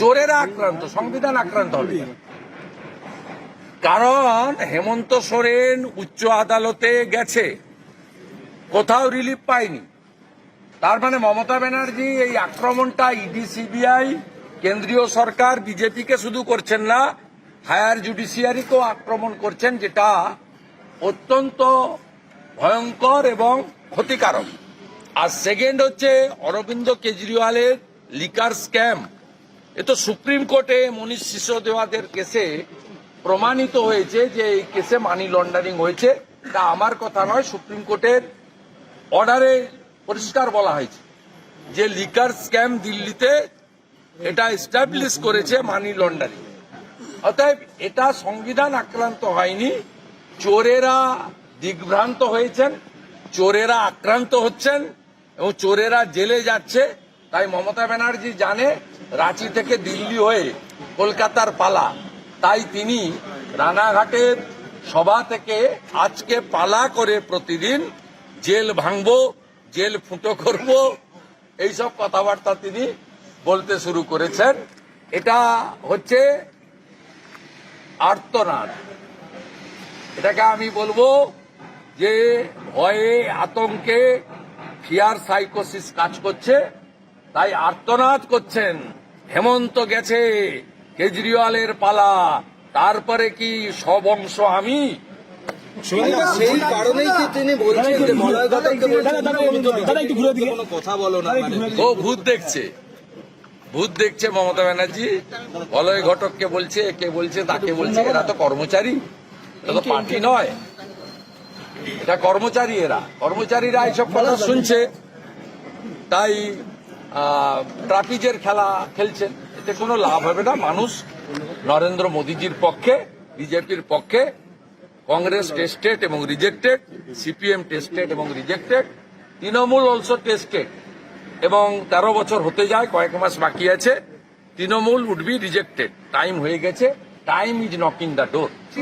চোরেরা আক্রান্ত সংবিধান আক্রান্ত হবে। কারণ হেমন্ত সোরেন উচ্চ আদালতে গেছে কোথাও রিলিফ পায়নি। তার মানে মমতা ব্যানার্জি এই আক্রমণটা ইডি সিবিআই কেন্দ্রীয় সরকার বিজেপিকে শুধু করছেন না হায়ার জুডিশিয়ারিকেও আক্রমণ করছেন যেটা অত্যন্ত ভয়ঙ্কর এবং ক্ষতিকারক। আর সেকেন্ড হচ্ছে অরবিন্দ কেজরিওয়ালের লিকার স্ক্যাম এ তো সুপ্রিম কোর্টে মনীষ সিসোদেওয়াদের কেসে প্রমাণিত হয়েছে যে এই কেসে মানি লন্ডারিং হয়েছে। এটা আমার কথা নয়, সুপ্রিম কোর্টের অর্ডারে পরিষ্কার বলা হয়েছে যে লিকার স্ক্যাম দিল্লিতে এটা এস্টাবলিশ করেছে মানি লন্ডারিং অতএব এটা সংবিধান আক্রান্ত হয়নি। চোরেরা দিগ্ভ্রান্ত হয়েছেন, চোরেরা আক্রান্ত হচ্ছেন এবং চোরেরা জেলে যাচ্ছে। তাই মমতা ব্যানার্জি জানে রাঁচি থেকে দিল্লি হয়ে কলকাতার পালা। তাই তিনি রানাঘাটের সভা থেকে আজকে পালা করে প্রতিদিন জেল ভাঙবো, জেল ফুটো করব, এইসব কথাবার্তা তিনি বলতে শুরু করেছেন। এটা হচ্ছে আর্তনাদ। এটাকে আমি বলব যে ভয়ে আতঙ্কে ফিয়ার সাইকোসিস কাজ করছে তাই আর্তনাদ করছেন। হেমন্ত গেছে কেজরিওয়ালের পালা। তারপরে কি সব অংশ আমি? সেই কারণেই কি তিনি বলছেন যে কোনো কথা বলো না মানে। ও ভূত দেখছে। ভূত দেখছে মমতা ব্যানার্জি। বলয় ঘটককে বলছে কে বলছে তাকে বলছে এরা তো কর্মচারী। এটা তো পার্টি নয়। এটা কর্মচারী এরা। কর্মচারীরা এইসব কথা শুনছে। তাই আহ, ট্রাপিজের খেলা খেলছেন এতে কোনো লাভ হবে না। মানুষ নরেন্দ্র মোদীজির পক্ষে বিজেপির পক্ষে কংগ্রেস টেস্টেড এবং রিজেক্টেড সিপিএম টেস্টেড এবং রিজেক্টেড তৃণমূল অলসো টেস্টেড এবং তেরো বছর হতে যায় কয়েক মাস বাকি আছে Trinamool would be rejected. Time হয়ে গেছে। Time is knocking the door.